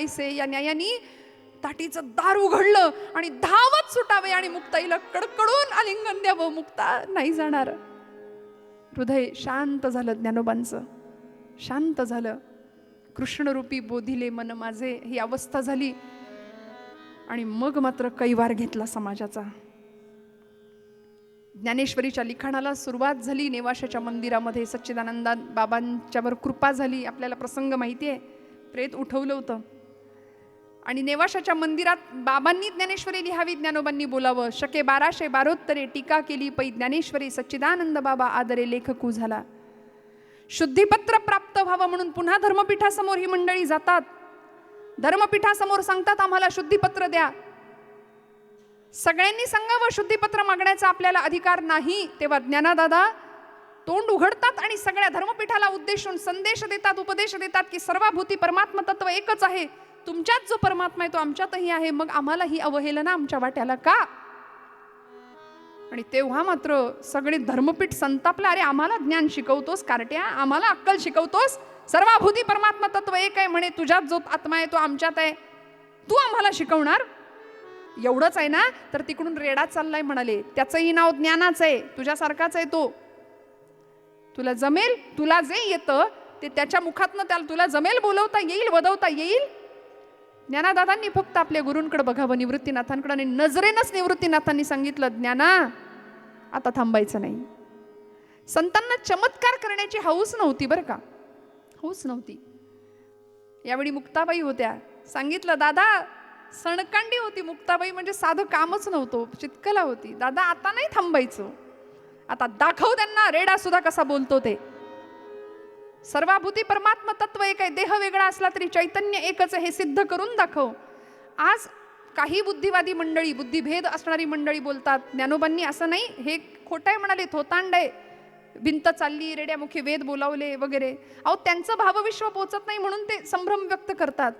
ऐसे या न्यायानी ताटीचं दार उघडलं आणि धावत सुटावे आणि मुक्ताईला कडकडून आलिंगन द्यावं. मुक्ता नाही जाणार. हृदय शांत झालं ज्ञानोबांचं. शांत झालं. कृष्णरूपी बोधिले मन माझे ही अवस्था झाली. आणि मग मात्र कैवार घेतला समाजाचा. ज्ञानेश्वरीच्या लिखाणाला सुरुवात झाली. नेवाशाच्या मंदिरामध्ये सच्चिदानंदा बाबांच्यावर कृपा झाली. आपल्याला प्रसंग माहिती आहे प्रेत उठवलं होतं. आणि नेवाशाच्या मंदिरात बाबांनी ज्ञानेश्वरी लिहावी ज्ञानोबांनी बोलावं. शके बाराशे बारोत्तरे टीका केली पै ज्ञानेश्वरी सच्चिदानंद बाबा आदरे लेखकू झाला. शुद्धीपत्र प्राप्त व्हावं म्हणून पुन्हा धर्मपीठासमोर ही मंडळी जातात. धर्मपीठासमोर सांगतात आम्हाला शुद्धिपत्र द्या. सगळ्यांनी सांगावं शुद्धिपत्र मागण्याचा आपल्याला अधिकार नाही. तेव्हा ज्ञानादादा तोंड उघडतात आणि सगळ्या धर्मपीठाला उद्देशून संदेश देतात उपदेश देतात की सर्वाभूती परमात्म तत्व एकच आहे. तुमच्यात जो परमात्मा आहे तो आमच्यातही आहे मग आम्हाला ही अवहेलना आमच्या वाट्याला का? आणि तेव्हा मात्र सगळे धर्मपीठ संतापलं अरे आम्हाला ज्ञान शिकवतोस कार्ट्या आम्हाला अक्कल शिकवतोस. सर्वाभूती परमात्मा तत्व एक आहे म्हणे तुझ्यात जो आत्मा आहे तो आमच्यात आहे. तू आम्हाला शिकवणार. एवढंच आहे ना? तर तिकडून रेडा चाललाय म्हणाले त्याचंही नाव ज्ञानाच आहे तुझ्यासारखाच आहे तो. तुला जमेल? तुला जे येतं ते त्याच्या मुखातनं त्याला तुला जमेल बोलवता येईल वदवता येईल? ज्ञानादादांनी फक्त आपल्या गुरूंकडे बघावं निवृत्तीनाथांकडे आणि नजरेनंच निवृत्तीनाथांनी सांगितलं ज्ञाना आता थांबायचं नाही. संतांना चमत्कार करण्याची हौस नव्हती बरं का. हौस नव्हती. यावेळी मुक्ताबाई होत्या. सांगितलं दादा सणकांडी होती मुक्ताबाई म्हणजे साधं कामच नव्हतं चितकला होती. दादा आता नाही थांबायचं. आता दाखव त्यांना रेडा सुद्धा कसा बोलतो ते. सर्वाभूती परमात्म तत्व एक आहे. देह वेगळा असला तरी चैतन्य एकच आहे हे सिद्ध करून दाखव. आज काही बुद्धिवादी मंडळी बुद्धिभेद असणारी मंडळी बोलतात ज्ञानोबांनी असं नाही हे खोटं आहे म्हणाले थोतांड आहे. भिंत चालली रेड्यामुखी वेद बोलावले वगैरे. अहो त्यांचं भावविश्व पोचत नाही म्हणून ते संभ्रम व्यक्त करतात.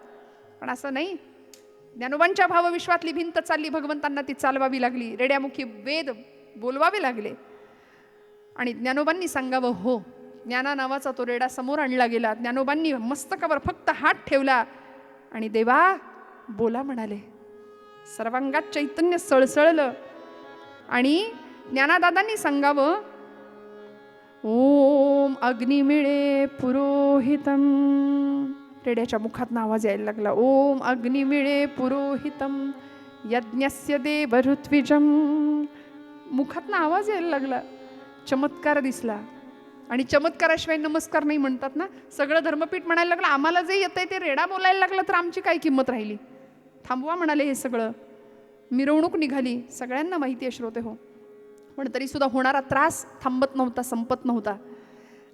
पण असं नाही. ज्ञानोबांच्या भावविश्वातली भिंत चालली भगवंतांना ती चालवावी लागली. रेड्यामुखी वेद बोलवावे लागले. आणि ज्ञानोबांनी सांगावं हो ज्ञाना नावाचा तो रेडा समोर आणला गेला. ज्ञानोबांनी मस्तकावर फक्त हात ठेवला आणि देवा बोला म्हणाले. सर्वांगात चैतन्य सळसळलं आणि ज्ञानादादांनी सांगावं ओम अग्निमिळे पुरोहितम. रेड्याच्या मुखात आवाज यायला लागला. ओम अग्निमिळे पुरोहितम यज्ञस्य देव ऋत्विजम मुखातनं आवाज यायला लागला. चमत्कार दिसला. आणि चमत्काराशिवाय नमस्कार नाही म्हणतात ना? सगळं धर्मपीठ म्हणायला लागलं आम्हाला जे येतंय ते रेडा बोलायला लागलं तर आमची काय किंमत राहिली? थांबवा म्हणाले हे सगळं. मिरवणूक निघाली सगळ्यांना माहिती आहे श्रोते हो. पण तरीसुद्धा होणारा त्रास थांबत नव्हता संपत नव्हता.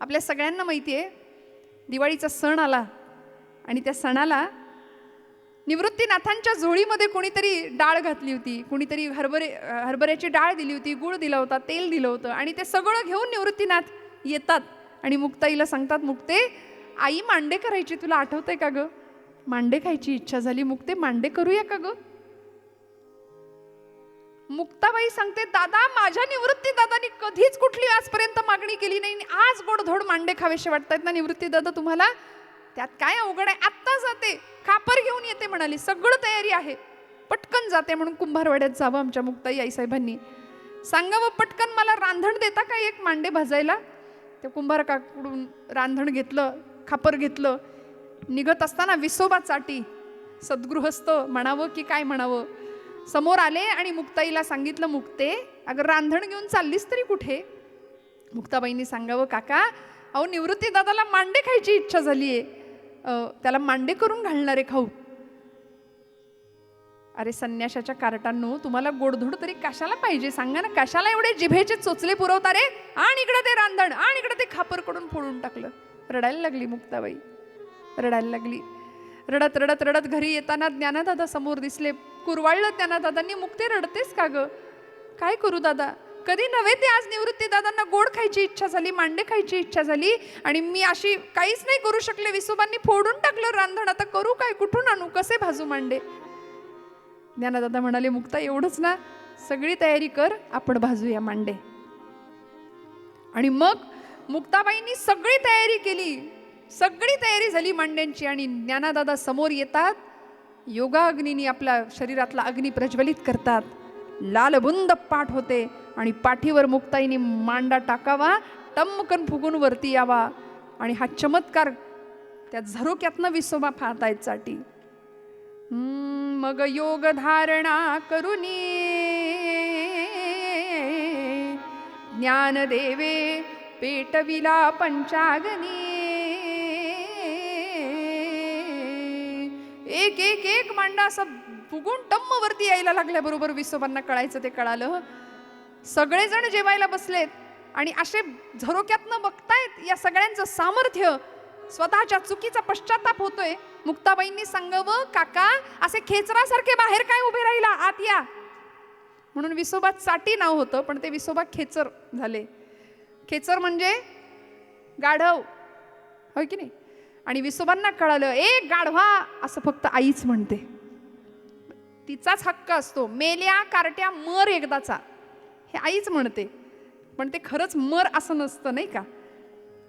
आपल्या सगळ्यांना माहिती आहे दिवाळीचा सण आला आणि त्या सणाला निवृत्तीनाथांच्या झोळीमध्ये कोणीतरी डाळ घातली होती कोणीतरी हरभरे हरभऱ्याची डाळ दिली होती गुळ दिला होता तेल दिलं होतं आणि ते सगळं घेऊन निवृत्तीनाथ येतात. आणि मुक्ताईला सांगतात मुक्ते आई मांडे करायची तुला आठवतंय का ग? मांडे खायची इच्छा झाली. मुक्ते मांडे करूया का ग? मुक्ताबाई सांगते दादा माझ्या निवृत्ती दादानी कधीच कुठली आजपर्यंत मागणी केली नाही. आणि आज गोडधोड मांडे खावेसे वाटतायत ना निवृत्ती दादा तुम्हाला? त्यात काय अवघड आहे? आत्ता जाते. खापर घेऊन येते म्हणाली. सगळं तयारी आहे. पटकन जाते म्हणून कुंभारवाड्यात जावं आमच्या मुक्ताई आईसाहेबांनी. सांगावं पटकन मला रांधण देता का एक मांडे भाजायला? त्या कुंभारकाकडून रांधण घेतलं खापर घेतलं. निघत असताना विसोबा चाटी सद्गृहस्थ म्हणावं की काय म्हणावं? समोर आले आणि मुक्ताईला सांगितलं मुक्ते अगर रांधण घेऊन चाललीस तरी कुठे? मुक्ताबाईंनी सांगावं काका अहो निवृत्ती दादाला मांडे खायची इच्छा झाली आहे त्याला मांडे करून घालणारे खाऊ. अरे संन्याशाच्या कार्टांनो तुम्हाला गोडधोड तरी कशाला पाहिजे? सांगा ना कशाला एवढे जिभेचे चोचले पुरवता रे? आणि इकडं ते रांधण आणि इकडं ते खापरकडून फोडून टाकलं. रडायला लागली मुक्ताबाई. रडायला लागली. रडत रडत रडत घरी येताना ज्ञानदादा समोर दिसले. कुरवाळलं ज्ञानादादांनी मुक्ते रडतेस का ग? काय करू दादा? कधी नव्हे ते आज निवृत्ती? दादांना गोड खायची इच्छा झाली मांडे खायची इच्छा झाली आणि मी अशी काहीच नाही करू शकले. विसोबांनी फोडून टाकलं रांधण. आता करू काय? कुठून आणू? कसे भाजू मांडे? ज्ञानदादा म्हणाले मुक्ता एवढंच ना? सगळी तयारी कर आपण भाजूया मांडे. आणि मग मुक्ताबाईंनी सगळी तयारी केली. सगळी तयारी झाली मांड्यांची आणि ज्ञानादादा समोर येतात. योगाग्नीनी आपल्या शरीरातला अग्नी प्रज्वलित करतात. लालबुंद पाठ होते आणि पाठीवर मुक्ताईने मांडा टाकावा टमकन फुगून वरती यावा आणि हा चमत्कार त्या झरोक्यातनं विसोबा पाहतायत साठी मग योग धारणा करुनी ज्ञानदेवे पेटविला पंचागनी. एक एक एक मांडा असं फुगून टम्म वरती यायला लागल्याबरोबर विसोबांना कळायचं ते कळालं. सगळेजण जेवायला बसलेत आणि असे झरोक्यातनं बघतायत या सगळ्यांचं सामर्थ्य स्वतःच्या चुकीचा पश्चाताप होतोय. मुक्ताबाईंनी सांगावं काका असे खेचरासारखे बाहेर काय उभे राहिला? आत या. म्हणून विसोबा साठी नाव होतं पण ते विसोबा खेचर झाले. खेचर म्हणजे गाढव. होय की नाही? आणि विसोबांना कळालं ए गाढवा असं फक्त आईच म्हणते. तिचाच हक्क असतो. मेल्या कारट्या मर एकदाचा. हे आईच म्हणते. पण ते खरंच मर असं नसतं नाही का?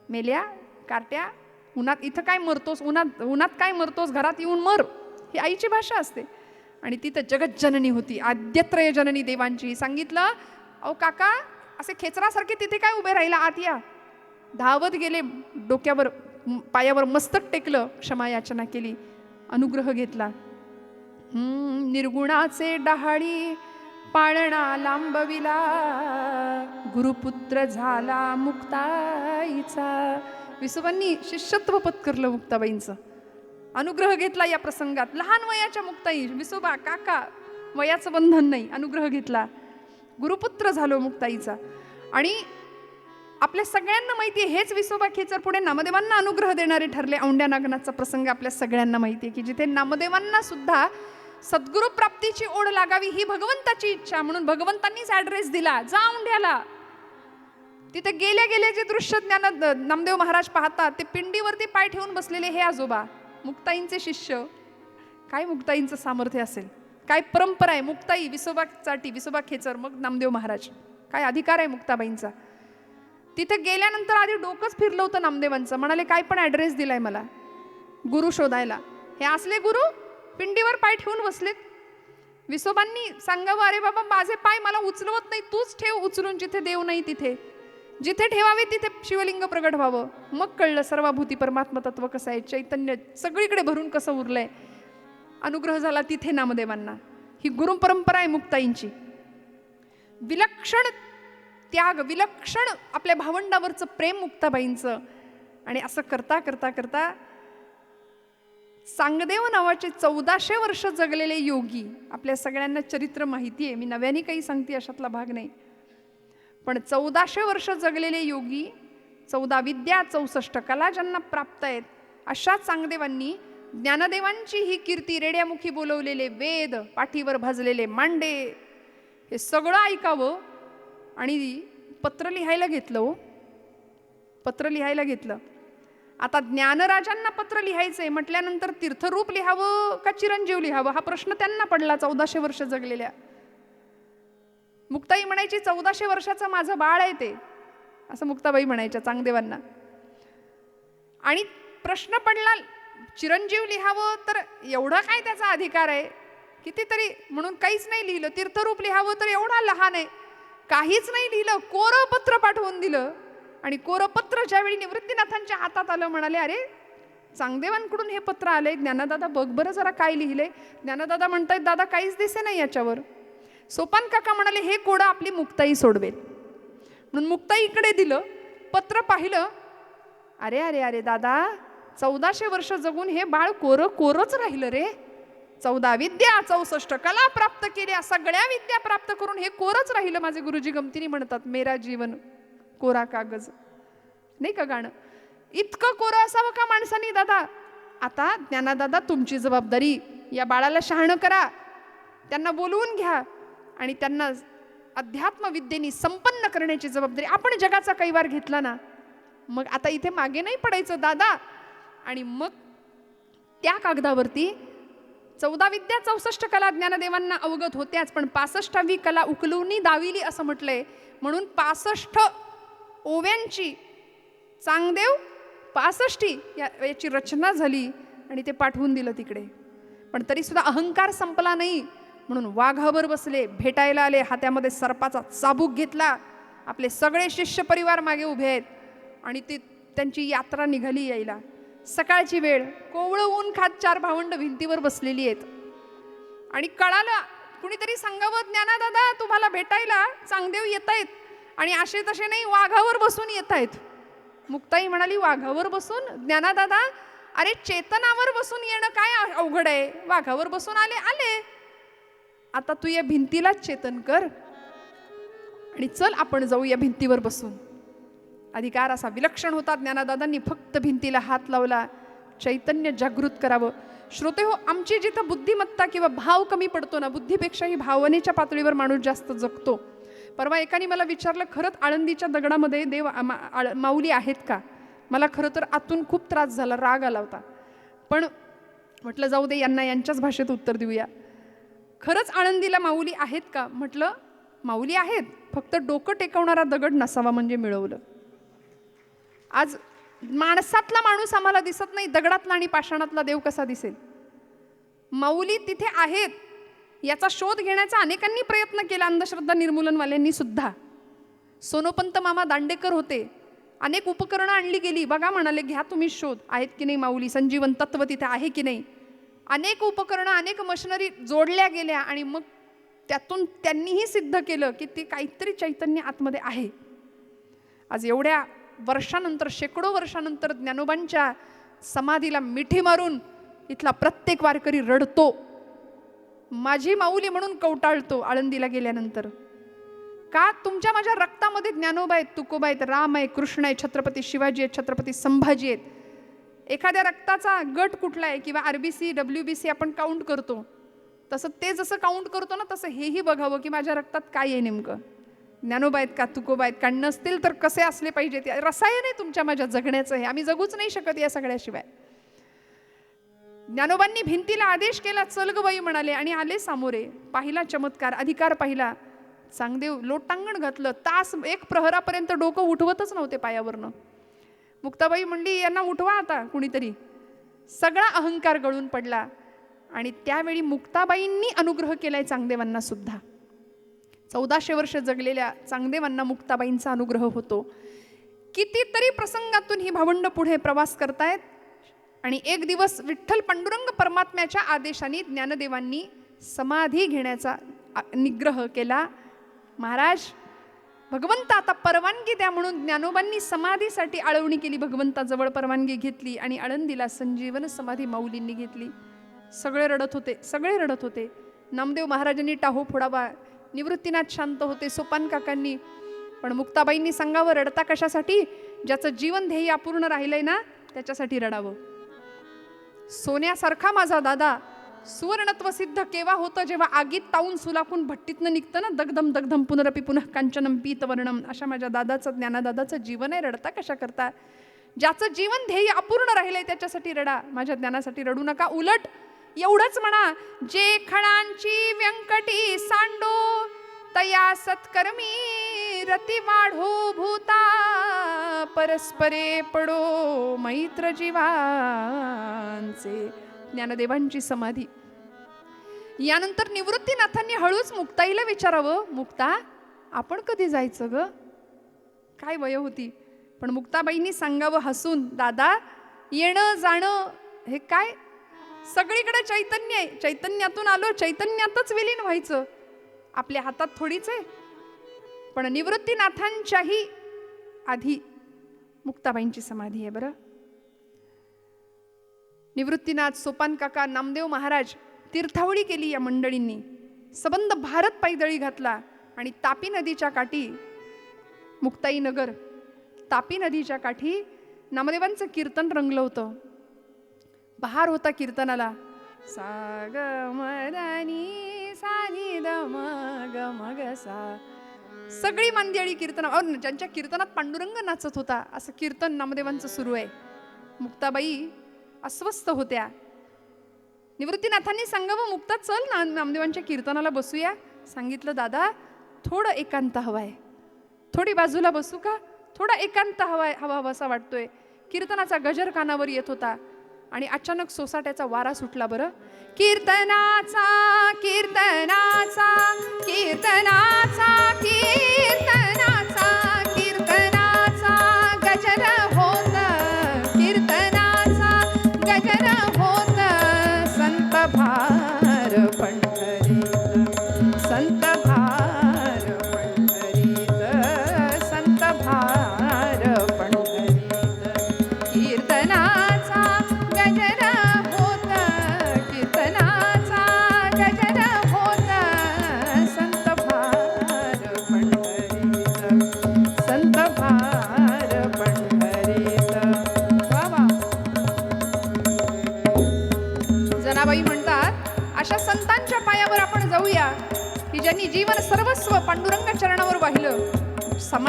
मेल्या कारट्या उन्हात इथं काय मरतोस उन्हात उन्हात काय मरतोस घरात येऊन मर. ही आईची भाषा असते. आणि ती तर जगज्जननी होती आद्यत्रय जननी देवांची. सांगितलं अहो काका असे खेचरासारखे तिथे काय उभे राहिला? आत या. धावत गेले डोक्यावर पायावर मस्तक टेकलं क्षमा याचना केली अनुग्रह घेतला. निर्गुणाचे डहाळी पाळणा लांबविला गुरुपुत्र झाला मुक्ताईचा विसोबांनी शिष्यत्व पत्करलं मुक्ताबाईंचं. अनुग्रह घेतला या प्रसंगात. लहान वयाच्या मुक्ताई विसोबा काका वयाचं बंधन नाही अनुग्रह घेतला. गुरुपुत्र झालो मुक्ताईचा. आणि आपल्या सगळ्यांना माहिती आहे हेच विसोबा खेचर पुढे नामदेवांना अनुग्रह देणारे ठरले औंड्या नागनाथचा प्रसंग आपल्या सगळ्यांना माहिती आहे की जिथे नामदेवांना सुद्धा सद्गुरु प्राप्तीची ओढ लागावी ही भगवंताची इच्छा म्हणून भगवंतांनीच ॲड्रेस दिला. जा औंढ्याला. तिथे गेल्या गेल्या जे दृश्य ज्ञान नामदेव महाराज पाहतात ते पिंडीवरती पाय ठेवून बसलेले हे आजोबा मुक्ताईंचे शिष्य. काय मुक्ताईंचं सामर्थ्य असेल? काय परंपरा आहे? मुक्ताई विसोबा चाटी विसोबा खेचर मग नामदेव महाराज. काय अधिकार आहे मुक्ताबाईंचा? तिथे गेल्यानंतर आधी डोकंच फिरलं होतं नामदेवांचं. म्हणाले काय पण ॲड्रेस दिलाय मला गुरु शोधायला. हे असले गुरु? पिंडीवर पाय ठेवून बसलेत? विसोबांनी सांगावं अरे बाबा माझे पाय मला उचलवत नाही तूच ठेव उचलून जिथे देव नाही तिथे. जिथे ठेवावे तिथे शिवलिंग प्रगट व्हावं. मग कळलं सर्वाभूती परमात्म तत्व कसं आहे चैतन्य सगळीकडे भरून कसं उरलंय. अनुग्रह झाला तिथे नामदेवांना. ही गुरु परंपरा आहे मुक्ताईंची. विलक्षण त्याग विलक्षण आपल्या भावंडावरचं प्रेम मुक्ताबाईंचं. आणि असं करता करता करता सांगदेव नावाचे चौदाशे वर्ष जगलेले योगी आपल्या सगळ्यांना चरित्र माहिती आहे. मी नव्याने काही सांगते अशातला भाग नाही. पण चौदाशे वर्ष जगलेले योगी चौदा विद्या चौसष्ट कला ज्यांना प्राप्त आहेत अशा चांगदेवांनी ज्ञानदेवांची ही कीर्ती रेड्यामुखी बोलवलेले वेद पाठीवर भाजलेले मांडे हे सगळं ऐकावं आणि पत्र लिहायला घेतलं हो. पत्र लिहायला घेतलं. आता ज्ञानराजांना पत्र लिहायचंय म्हटल्यानंतर तीर्थरूप लिहावं का चिरंजीव लिहावं? हा प्रश्न त्यांना पडला चौदाशे वर्ष जगलेल्या. मुक्ताई म्हणायची चौदाशे वर्षाचं माझं बाळ आहे ते. असं मुक्ताबाई म्हणायच्या चांगदेवांना. आणि प्रश्न पडला चिरंजीव लिहावं तर एवढं काय त्याचा अधिकार आहे? कितीतरी म्हणून काहीच नाही लिहिलं. तीर्थरूप लिहावं तर एवढा लहान आहे. काहीच नाही लिहिलं. कोरं पत्र पाठवून दिलं. आणि कोरं पत्र ज्यावेळी निवृत्तीनाथांच्या हातात आलं म्हणाले अरे चांगदेवांकडून हे पत्र आलंय. ज्ञानदादा बघ बरं जरा काय लिहिले. ज्ञानदादा म्हणतायत दादा काहीच दिसे नाही याच्यावर. सोपान काका म्हणाले हे कोडं आपली मुक्ताई सोडवेल. म्हणून मुक्ताईकडे दिलं पत्र पाहिलं. अरे अरे अरे दादा चौदाशे वर्ष जगून हे बाळ कोरं कोरच राहिलं रे. चौदा विद्या चौसष्ट कला प्राप्त केल्या सगळ्या विद्या प्राप्त करून हे कोरच राहिलं माझे गुरुजी गमतीने म्हणतात मेरा जीवन कोरा कागज. नाही का गाणं? इतकं कोरं असावं का माणसानी दादा? आता ज्ञानादादा तुमची जबाबदारी या बाळाला शहाणं करा. त्यांना बोलवून घ्या. आणि त्यांना अध्यात्मविद्येने संपन्न करण्याची जबाबदारी. आपण जगाचा कैवार घेतला ना मग आता इथे मागे नाही पडायचं दादा. आणि मग त्या कागदावरती चौदा विद्या चौसष्ट कला ज्ञानदेवांना अवगत होत्याच पण पासष्टावी कला उकलूनी दाविली असं म्हटलंय. म्हणून पासष्ट ओव्यांची चांगदेव पासष्टी या याची रचना झाली आणि ते पाठवून दिलं तिकडे. पण तरीसुद्धा अहंकार संपला नाही. म्हणून वाघावर बसले भेटायला आले हातामध्ये सर्पाचा चाबूक घेतला. आपले सगळे शिष्य परिवार मागे उभे आहेत आणि ती त्यांची यात्रा निघाली यायला. सकाळची वेळ कोवळं ऊन खात चार भावंड भिंतीवर बसलेली आहेत. आणि कळालं कुणीतरी सांगावं ज्ञानादादा तुम्हाला भेटायला चांगदेव येत आहेत. आणि असे तसे नाही वाघावर बसून येत आहेत. मुक्ताई म्हणाली वाघावर बसून? ज्ञानादादा अरे चेतनावर बसून येणं काय अवघड आहे? वाघावर बसून आले आले. आता तू या भिंतीलाच चेतन कर. आणि चल आपण जाऊ या भिंतीवर बसून. अधिकार असा विलक्षण होता. ज्ञानादादांनी फक्त भिंतीला हात लावला. चैतन्य जागृत करावं. श्रोते हो आमची जिथं बुद्धिमत्ता किंवा भाव कमी पडतो ना बुद्धीपेक्षाही भावनेच्या पातळीवर माणूस जास्त जगतो. परवा एकाने मला विचारलं खरंच आळंदीच्या दगडामध्ये देव मा- आळ- माऊली आहेत का? मला खरं तर आतून खूप त्रास झाला राग आला होता. पण म्हटलं जाऊ दे यांना यांच्याच भाषेत उत्तर देऊया. खरंच आनंदीला माऊली आहेत का? म्हटलं माऊली आहेत. फक्त डोकं टेकवणारा दगड नसावा म्हणजे मिळवलं. आज माणसातला माणूस आम्हाला दिसत नाही दगडातला आणि पाषाणातला देव कसा दिसेल? माऊली तिथे आहेत. याचा शोध घेण्याचा अनेकांनी प्रयत्न केला अंधश्रद्धा निर्मूलनवाल्यांनी सुद्धा. सोनोपंत मामा दांडेकर होते. अनेक उपकरणं आणली गेली. बघा म्हणाले घ्या तुम्ही शोध. आहेत की नाही माऊली? संजीवन तत्व तिथे आहे की नाही? अनेक उपकरणं अनेक मशिनरी जोडल्या गेल्या आणि मग त्यातून त्यांनीही सिद्ध केलं की ते काहीतरी चैतन्य आतमध्ये आहे. आज एवढ्या वर्षानंतर शेकडो वर्षानंतर ज्ञानोबांच्या समाधीला मिठी मारून इथला प्रत्येक वारकरी रडतो. माझी माऊली म्हणून कवटाळतो आळंदीला गेल्यानंतर. का तुमच्या माझ्या रक्तामध्ये ज्ञानोबा आहेत तुकोबा आहेत राम आहे कृष्ण आहे छत्रपती शिवाजी आहेत छत्रपती संभाजी आहेत एखाद्या रक्ताचा गट कुठला आहे किंवा R B C W B C आपण काउंट करतो. तसं ते जसं काउंट करतो ना तसं हेही बघावं की माझ्या रक्तात काय आहे नेमकं. ज्ञानोबा आहेत का तुकोबा आहेत का नसतील तर कसे असले पाहिजेत? ते रसायन आहे तुमच्या माझ्या जगण्याचं हे आम्ही जगूच नाही शकत या सगळ्याशिवाय. ज्ञानोबांनी भिंतीला आदेश केला चल ग बाई म्हणाले आणि आले सामोरे. पाहिला चमत्कार अधिकार पाहिला. चांगदेव लोटांगण घातलं. तास एक प्रहरापर्यंत डोकं उठवतच नव्हते पायावरनं. मुक्ताबाई म्हणली यांना उठवा आता कुणीतरी. सगळा अहंकार गळून पडला आणि त्यावेळी मुक्ताबाईंनी अनुग्रह केलाय चांगदेवांना सुद्धा. चौदाशे वर्ष जगलेल्या चांगदेवांना मुक्ताबाईंचा अनुग्रह होतो. कितीतरी प्रसंगातून ही भावंड पुढे प्रवास करतायत आणि एक दिवस विठ्ठल पांडुरंग परमात्म्याच्या आदेशाने ज्ञानदेवांनी समाधी घेण्याचा निग्रह केला. महाराज भगवंत आता परवानगी द्या म्हणून ज्ञानोबांनी समाधीसाठी आळवणी केली. भगवंताजवळ परवानगी घेतली आणि आळंदीला संजीवन समाधी माऊलींनी घेतली. सगळे रडत होते सगळे रडत होते. नामदेव महाराजांनी टाहो फोडावा. निवृत्तीनाथ शांत होते सोपान काकांनी. पण मुक्ताबाईंनी सांगावं रडता कशासाठी? ज्याचं जीवन ध्येय अपूर्ण राहिलंय ना त्याच्यासाठी रडावं. सोन्यासारखा माझा दादा सुवर्णत्व सिद्ध केव्हा होतं जेव्हा आगीत ताऊन सुलाकून भट्टीतनं निघतं ना दगदम दगदम पुनरपी पुनः कांचनम पीतवर्णम. अशा माझ्या दादाचं ज्ञानादादाचं जीवन आहे रडता कशा करता? ज्याचं जीवन ध्येय अपूर्ण राहिलंय त्याच्यासाठी रडा. माझ्या ज्ञानासाठी रडू नका. उलट एवढंच म्हणा जे खणांची व्यंकटी सांडो तया सत्कर्मी रती वाढो भूता परस्परे पडो मैत्र जीवांचे ज्ञानदेवांची समाधी. यानंतर निवृत्तीनाथांनी हळूच मुक्ताईला विचारावं मुक्ता आपण कधी जायचं ग? काय वय होती? पण मुक्ताबाईंनी सांगावं हसून दादा येणं जाणं हे काय? सगळीकडे चैतन्य आहे. चैतन्यातून आलो चैतन्यातच विलीन व्हायचं. आपल्या हातात थोडीच आहे. पण निवृत्तीनाथांच्याही आधी मुक्ताबाईंची समाधी आहे बरं. निवृत्तीनाथ सोपान काका नामदेव महाराज तीर्थावळी केली या मंडळींनी. सबंध भारत पायदळी घातला आणि तापी नदीच्या काठी मुक्ताई नगर तापी नदीच्या काठी नामदेवांचं कीर्तन रंगलं होतं. बहार होता कीर्तनाला. सा ग मदानी सा. नि द ग म सा सगळी मांदियाळी कीर्तन ज्यांच्या कीर्तनात पांडुरंग नाचत होता असं कीर्तन नामदेवांचं सुरू आहे. मुक्ताबाई अस्वस्थ होत्या. निवृत्तीनाथांनी सांगावं मुक्ता चल ना नामदेवांच्या कीर्तनाला बसूया. सांगितलं दादा थोडं एकांत हवाय थोडी बाजूला बसू का? थोडा एकांत हवाय हवा हवासा वाटतोय. कीर्तनाचा गजर कानावर येत होता आणि अचानक सोसाट्याचा वारा सुटला बरं. कीर्तनाचा कीर्तनाचा कीर्तनाचा कीर्तना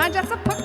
वाहिलं समाजाचं फक्त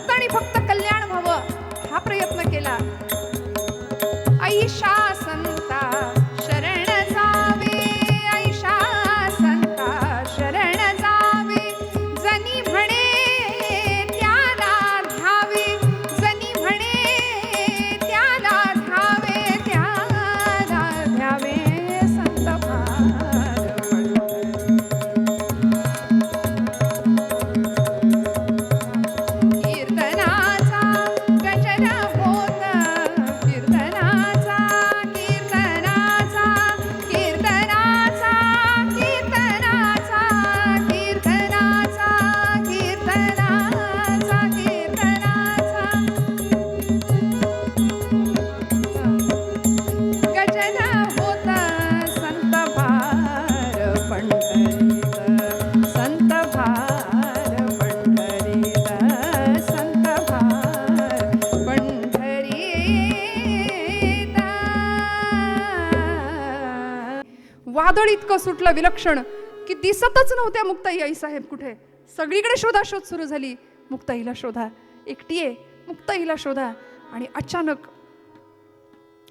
वादळ विलक्षण की दिसतच नव्हत्या मुक्ताई आई साहेब कुठे? सगळीकडे शोधाशोध सुरू झाली. मुक्ताईला शोधा. एकटी आहे मुक्ताईला शोधा. आणि अचानक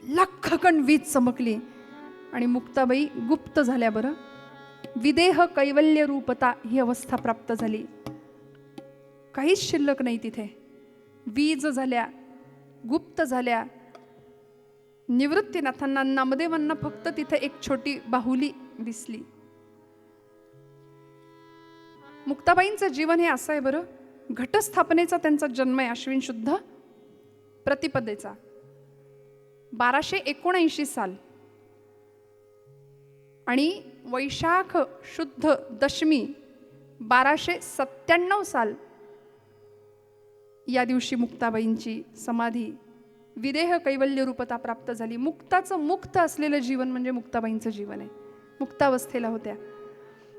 लाखकण वीज चमकली. आणि मुक्ताबाई गुप्त झाल्या बरं. विदेह कैवल्य रूपता ही अवस्था प्राप्त झाली. काहीच शिल्लक नाही तिथे. वीज झाल्या. गुप्त झाल्या. निवृत्तीनाथांना नामदेवांना फक्त तिथे एक छोटी बाहुली दिसली. मुक्ताबाईंचं जीवन हे असं आहे बरं. घटस्थापनेचा त्यांचा जन्म आहे अश्विन शुद्ध प्रतिपदेचा. बाराशे एकोणऐंशी साल. आणि वैशाख शुद्ध दशमी बाराशे सत्त्याण्णव साल या दिवशी मुक्ताबाईंची समाधी विदेह कैवल्य रूपता प्राप्त झाली. मुक्ताचं मुक्त असलेलं जीवन म्हणजे मुक्ताबाईंचं जीवन आहे. मुक्तावस्थेला होत्या.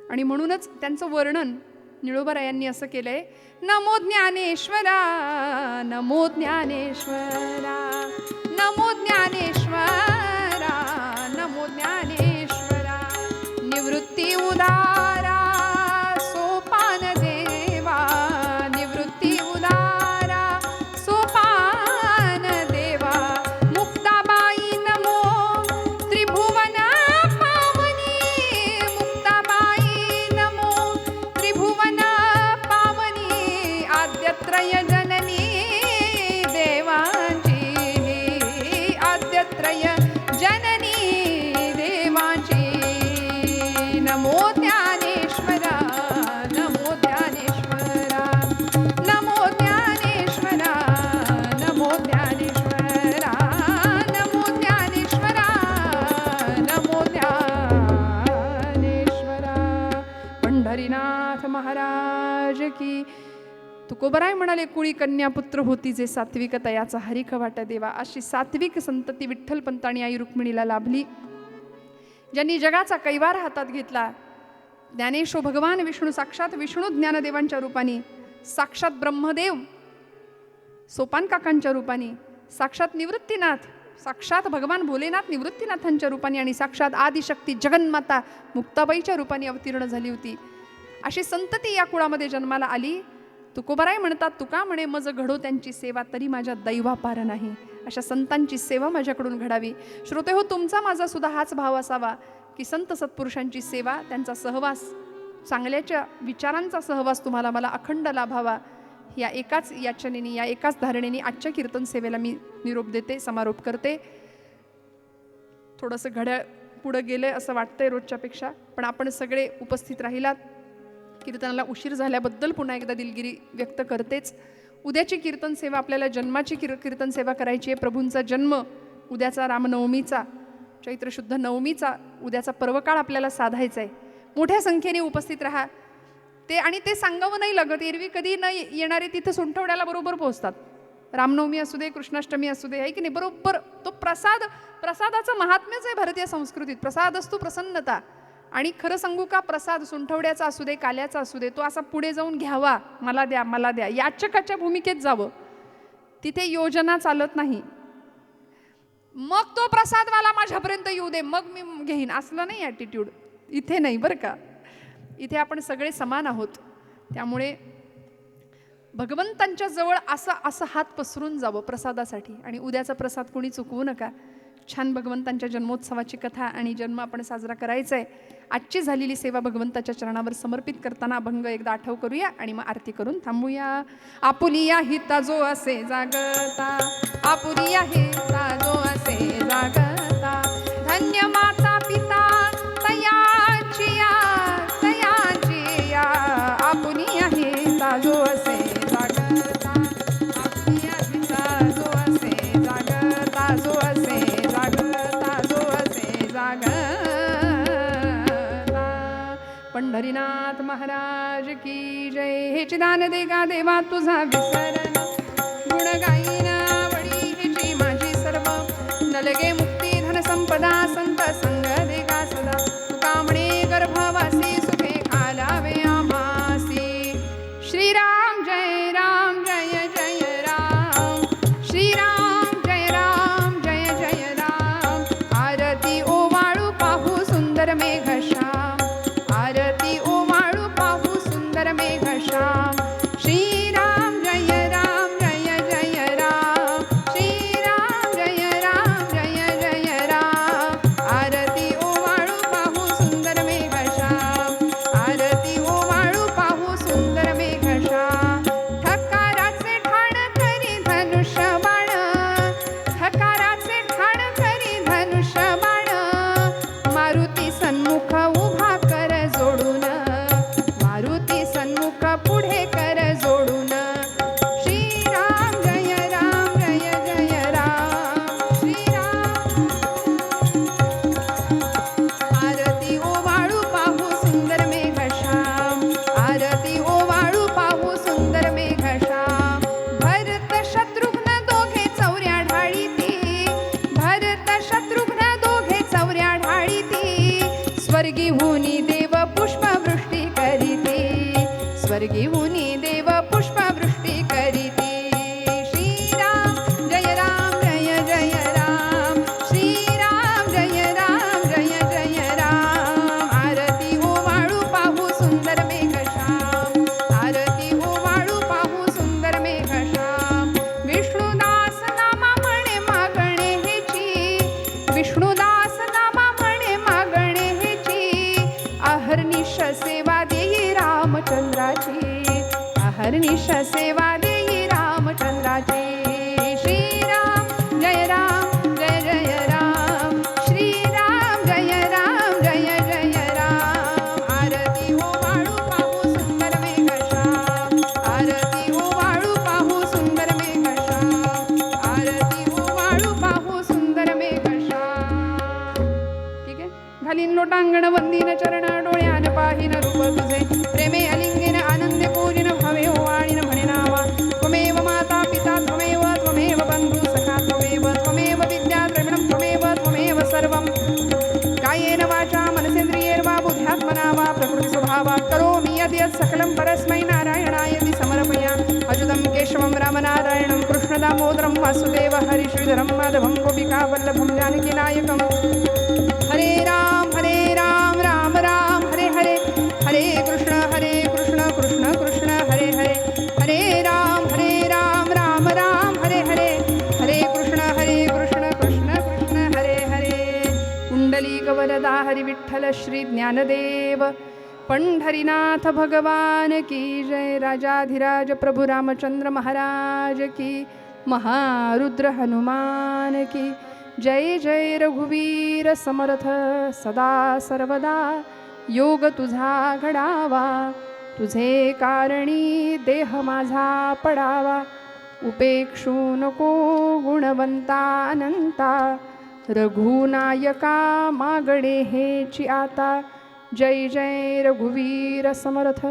आणि म्हणूनच त्यांचं वर्णन निळोबरायांनी असं केलंय नमो ज्ञानेश्वरा नमो ज्ञानेश्वरा नमो तुकोबराय म्हणाले कुळी कन्या पुत्र होती जे सात्विक तयाचा हरिख वाटा देवा. अशी सात्विक संतती विठ्ठल आणि आई रुक्मिणीला लाभली. ज्यांनी जगाचा कैवार हातात घेतला ज्ञानेशो भगवान विष्णू साक्षात विष्णू ज्ञानदेवांच्या रूपाने साक्षात ब्रह्मदेव सोपान काकांच्या रूपाने साक्षात निवृत्तीनाथ साक्षात भगवान भोलेनाथ निवृत्तीनाथांच्या रूपाने आणि साक्षात आदिशक्ती जगन्माता मुक्ताबाईच्या रूपाने अवतीर्ण झाली होती. अशी संतती या कुळामध्ये जन्माला आली. तुकोबाराय म्हणतात तुका म्हणे मज घडो त्यांची सेवा तरी माझ्या दैवापार नाही. अशा संतांची सेवा माझ्याकडून घडावी. श्रोते हो तुमचा माझा सुद्धा हाच भाव असावा की संत सत्पुरुषांची सेवा त्यांचा सहवास चांगल्याच्या विचारांचा सहवास तुम्हाला मला अखंड लाभावा. या एकाच याचनेने या एकाच धारणेने आजच्या कीर्तन सेवेला मी निरोप देते समारोप करते. थोडंसं घड्याळ पुढं गेलं आहे असं वाटतंय रोजच्यापेक्षा पण आपण सगळे उपस्थित राहिलात. कीर्तनाला उशीर झाल्याबद्दल पुन्हा एकदा दिलगिरी व्यक्त करतेच. उद्याची कीर्तन सेवा आपल्याला जन्माची किर कीर्तन सेवा करायची आहे. प्रभूंचा जन्म उद्याचा रामनवमीचा चैत्रशुद्ध नवमीचा उद्याचा पर्वकाळ आपल्याला साधायचा आहे. मोठ्या संख्येने उपस्थित राहा. ते आणि ते सांगावं नाही लागत. एरवी कधी न येणारे तिथं सुंठवड्याला बरोबर पोहोचतात. रामनवमी असू दे कृष्णाष्टमी असू दे आहे की नाही? बरोबर तो प्रसाद प्रसादाचं महात्म्यच आहे भारतीय संस्कृतीत. प्रसाद असतो प्रसन्नता. आणि खरं सांगू का प्रसाद सुंठवड्याचा असू दे काल्याचा असू दे तो असा पुढे जाऊन घ्यावा मला द्या मला द्या. याचकाच्या भूमिकेत जावं. तिथे योजना चालत नाही. मग तो प्रसादवाला माझ्यापर्यंत येऊ दे मग मी घेईन. असलं नाही ॲटिट्यूड इथे नाही बरं का. इथे आपण सगळे समान आहोत. त्यामुळे भगवंतांच्या जवळ असं असं हात पसरून जावं प्रसादासाठी. आणि उद्याचा प्रसाद कोणी चुकवू नका. छान भगवंतांच्या जन्मोत्सवाची कथा आणि जन्म आपण साजरा करायचा आहे आजची झालेली सेवा भगवंताच्या चरणावर समर्पित करताना अभंग एकदा आठव करूया आणि मग आरती करून थांबूया. आपुलिया हिता जो असे जागता आपुलिया हिता जो असे जागता धन्य पंढरीनाथ महाराज की जय. हे चिदान देगा देवा तुझा विसरण. गुण वडी आवडी हेची माझी सर्व. नलगे मुक्ती धन संपदा संत संग देगा सदा. तुका म्हणे गर्भवा घालीन लोटांगण वंदीन चरणा डोळ्यान पाहिन रूप तुझे प्रेमे अलिंगेन आनंदे पूजिन भवे ओवाळीन म्हणे नावा त्वमेव माता पिता त्वमेव त्वमेव बंधू सखा त्वमेव त्वमेव विद्या द्रविणं त्वमेव त्वमेव सर्वं कायेन वाचा मनसेन्द्रियैर्वा बुद्ध्यात्मना वा प्रकृति स्वभावा करोमि यद् यत् सकलं परस्मै नारायणाय इति समर्पया अजुदं केशवं रामनारायणं कृष्णदामोदरं वासुदेव हरिश्रीधरं माधवं गोपिकावल्लभं जानकीनायकम् हरे हरे राम। श्री ज्ञानदेव। पंढरीनाथ भगवान की जय। राजाधिराज प्रभु रामचंद्र महाराज की। महारुद्र हनुमान की। जय जय रघुवीर समर्थ सदा सर्वदा। योग तुझा घडावा। तुझे कारणी देह माझा पडावा। उपेक्षू नको गुणवंता अनंता रघुनायका मागणे हेची आता. जय जय रघुवीर समर्थ.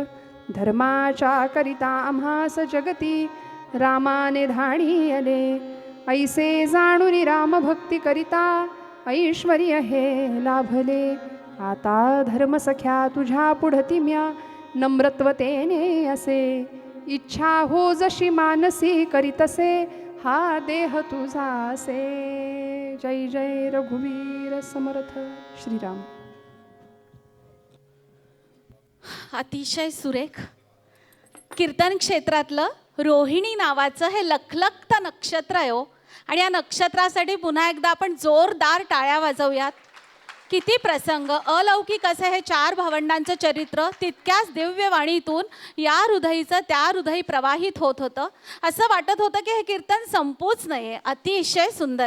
धर्माच्या करिता आम्हास जगती. रामाने धाणी अले ऐसे जाणून राम भक्ती करिता. ऐश्वर्य हे लाभले. आता धर्मसख्या तुझ्या पुढती म्या. नम्रत्वतेने असे. इच्छा हो जशी मानसी करीतसे हा देह तुझा असे. जय जय रघुवीर समर्थ श्रीराम. अतिशय सुरेख. कीर्तन क्षेत्रातलं रोहिणी नावाचं हे लखलखतं नक्षत्र आहे हो. आणि या नक्षत्रासाठी पुन्हा एकदा आपण जोरदार टाळ्या वाजवूयात. किती प्रसंग अलौकिक असं हे चार भावंडांचं चरित्र तितक्याच दिव्यवाणीतून या हृदयीचं त्या हृदयी प्रवाहित होत होतं. असं वाटत होतं की हे कीर्तन संपूच नये अतिशय सुंदर.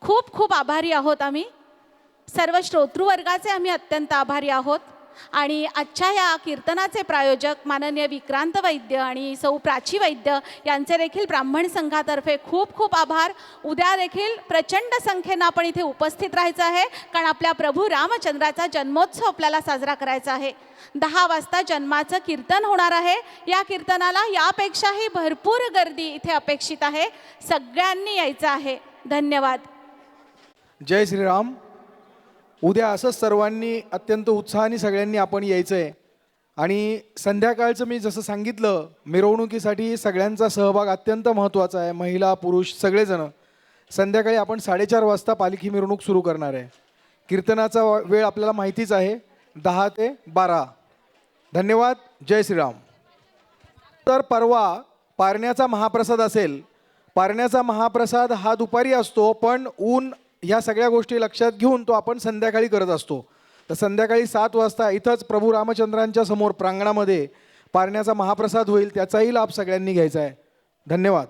खूप खूप आभारी आहोत आम्ही. सर्व श्रोतृवर्गाचे आम्ही अत्यंत आभारी आहोत. आणि आजच्या या कीर्तनाचे प्रायोजक माननीय विक्रांत वैद्य आणि सौ प्राची वैद्य यांचे देखील ब्राह्मण संघातर्फे खूप खूप आभार. उद्या देखील प्रचंड संख्येनं आपण इथे उपस्थित राहायचं आहे कारण आपल्या प्रभू रामचंद्राचा जन्मोत्सव आपल्याला साजरा करायचा आहे. दहा वाजता जन्माचं कीर्तन होणार आहे. या कीर्तनाला यापेक्षाही भरपूर गर्दी इथे अपेक्षित आहे. सगळ्यांनी यायचं आहे. धन्यवाद. जय श्रीराम. उद्या असंच सर्वांनी अत्यंत उत्साहाने सगळ्यांनी आपण यायचं आहे आणि संध्याकाळचं मी जसं सांगितलं मिरवणुकीसाठी सगळ्यांचा सहभाग अत्यंत महत्त्वाचा आहे. महिला पुरुष सगळेजण. संध्याकाळी आपण साडेचार वाजता पालखी मिरवणूक सुरू करणार आहे. कीर्तनाचा वेळ आपल्याला माहितीच आहे. दहा ते बारा. धन्यवाद. जय श्रीराम. तर परवा पारण्याचा महाप्रसाद असेल. पारण्याचा महाप्रसाद हा दुपारी असतो पण ऊन ह्या सगळ्या गोष्टी लक्षात घेऊन तो आपण संध्याकाळी करत असतो. तर संध्याकाळी सात वाजता इथंच प्रभू रामचंद्रांच्या समोर प्रांगणामध्ये पारण्याचा महाप्रसाद होईल त्याचाही लाभ सगळ्यांनी घ्यायचा आहे. धन्यवाद.